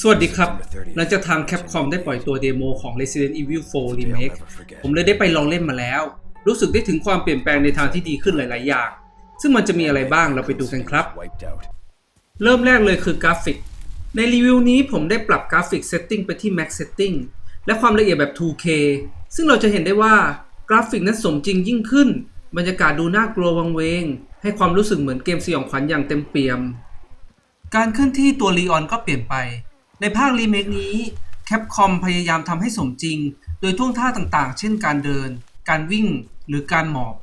สวัสดีครับ หลังจากทาง Capcom ได้ปล่อยตัวเดโมของ Resident Evil 4 Remake ผมเลยได้ไปลองเล่นมาแล้ว รู้สึกได้ถึงความเปลี่ยนแปลงในทางที่ดีขึ้นหลาย ๆ อย่าง ซึ่งมันจะมีอะไรบ้างเราไปดูกันครับ เริ่มแรกเลยคือกราฟิก ในรีวิวนี้ผมได้ปรับกราฟิกเซตติ้งไปที่ Max Setting และความละเอียดแบบ 2K ซึ่งเราจะเห็นได้ว่ากราฟิกนั้นสมจริงยิ่งขึ้น บรรยากาศดูน่ากลัววังเวง ให้ความรู้สึกเหมือนเกมสยองขวัญอย่างเต็มเปี่ยม การเคลื่อนที่ตัวลีออนก็เปลี่ยนไป ในภาครีเมคนี้แคปคอมพยายามทำให้สมจริง โดยท่วงท่าต่างๆ เช่นการเดิน การวิ่ง หรือการหมอบ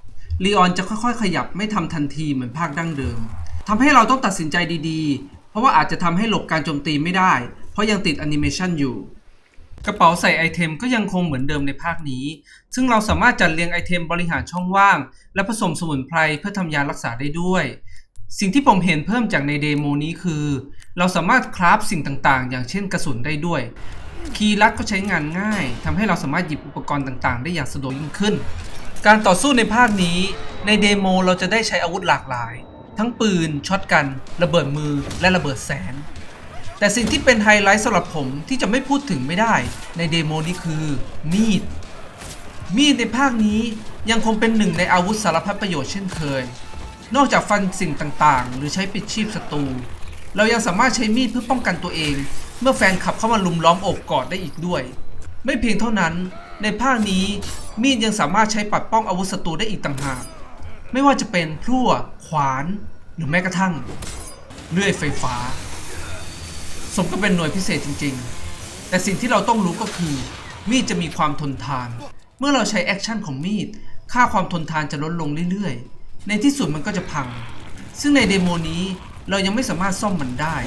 ลีออนจะค่อยๆ ขยับไม่ทำทันทีเหมือนภาคดั้งเดิมทำให้เราต้องตัดสินใจดีๆ เพราะว่าอาจจะทำให้หลบการโจมตีไม่ได้ เพราะยังติดแอนิเมชันอยู่ กระเป๋าใส่ไอเทมก็ยังคงเหมือนเดิมในภาคนี้ ซึ่งเราสามารถจัดเรียงไอเทมบริหารช่องว่าง และผสมสมุนไพรเพื่อทำยารักษาได้ด้วย สิ่งที่ผมเห็นเพิ่มจากในเดโมนี้คือ เราสามารถคราฟสิ่งต่างๆ อย่างเช่นกระสุนได้ด้วย คีย์ลัดก็ใช้งานง่ายทำให้เราสามารถหยิบอุปกรณ์ต่างๆ ได้อย่างสะดวกยิ่งขึ้น การต่อสู้ในภาคนี้ ในเดโมเราจะได้ใช้อาวุธหลากหลาย ทั้งปืน ช็อตกัน ระเบิดมือ และระเบิดแสง แต่สิ่งที่เป็นไฮไลท์สำหรับผมที่จะไม่พูดถึงไม่ได้ ในเดโมนี้คือ มีด มีดในภาคนี้ยังคงเป็นหนึ่งในอาวุธสารพัดประโยชน์เช่นเคย นอกจากฟันสิ่งต่างๆ หรือใช้ปิดชีพศัตรู เรายังสามารถใช้มีดเพื่อป้องกันตัวเอง เมื่อแฟนขับเข้ามาลุมล้อมโอบกอดได้อีกด้วย ไม่เพียงเท่านั้น ในภาคนี้มีดยังสามารถใช้ปัดป้องอาวุธศัตรูได้อีกต่างหาก ไม่ว่าจะเป็นพลั่ว ขวาน หรือแม้กระทั่งเลื่อยไฟฟ้า สมกับเป็นหน่วยพิเศษจริง ๆ แต่สิ่งที่เราต้องรู้ก็คือ มีดจะมีความทนทาน เมื่อเราใช้แอคชั่นของมีด ค่าความทนทานจะลดลงเรื่อยๆ ในที่สุดมันก็จะพัง ซึ่งในเดโมนี้ เรายังไม่สามารถซ่อมมันได้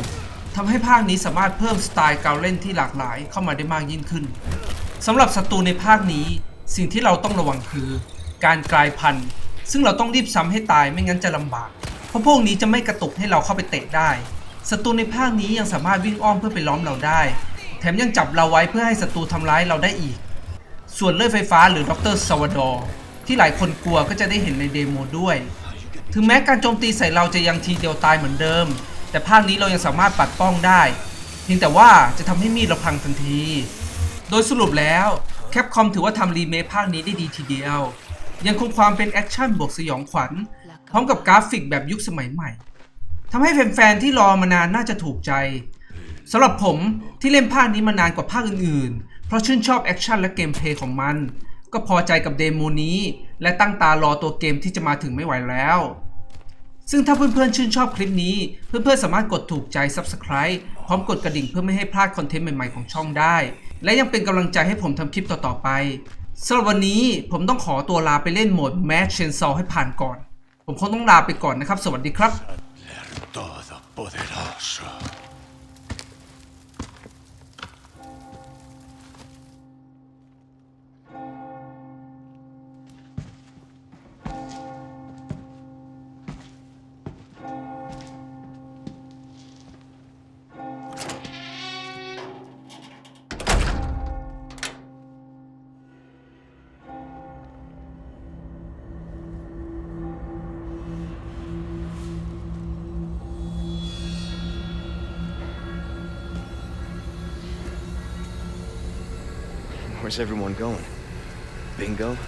ทำให้ภาคนี้สามารถเพิ่มสไตล์การเล่นที่หลากหลายเข้ามาได้มากยิ่งขึ้นสำหรับศัตรูในภาคนี้ สิ่งที่เราต้องระวังคือ การกลายพันธุ์ซึ่งเราต้องรีบซ้ำให้ตายไม่งั้นจะลำบาก เพราะพวกนี้จะไม่กระตุกให้เราเข้าไปเตะได้ศัตรูในภาคนี้ยังสามารถวิ่งอ้อมเพื่อไปล้อมเราได้ แถมยังจับเราไว้เพื่อให้ศัตรูทำร้ายเราได้อีก ส่วนเลื่อยไฟฟ้าหรือดรซาวดอร์ที่หลายคนกลัวก็จะได้เห็นในเดโมด้วย ถึงแม้การโจมตีใส่เราจะยังทีเดียวตายเหมือนเดิม แต่ภาคนี้เรายังสามารถปัดป้องได้ เพียงแต่ว่าจะทำให้มีดเราพังทันที โดยสรุปแล้วแคปคอมถือว่าทำรีเมคภาคนี้ได้ดีทีเดียว ยังคงความเป็นแอคชั่นบวกสยองขวัญ พร้อมกับกราฟิกแบบยุคสมัยใหม่ทำให้แฟนๆที่รอมานานน่าจะถูกใจสำหรับผมที่เล่นภาคนี้มานานกว่าภาคอื่นๆ เพราะชื่นชอบแอคชั่นและเกมเพลย์ของมัน ก็พอใจกับเดโมนี้ และตั้งตารอตัวเกมที่จะมาถึงไม่ไหวแล้ว ซึ่งถ้าเพื่อนๆ ชื่นชอบคลิปนี้ เพื่อนๆ สามารถกดถูกใจ Subscribe พร้อมกดกระดิ่งเพื่อไม่ให้พลาดคอนเทนต์ใหม่ๆ ของช่องได้ และยังเป็นกำลังใจให้ผมทำคลิปต่อๆไปสำหรับวันนี้ผมต้องขอตัวลาไปเล่นโหมด Match Chainsaw ให้ผ่านก่อน ผมคงต้องลาไปก่อนนะครับ สวัสดีครับ Where's everyone going? Bingo?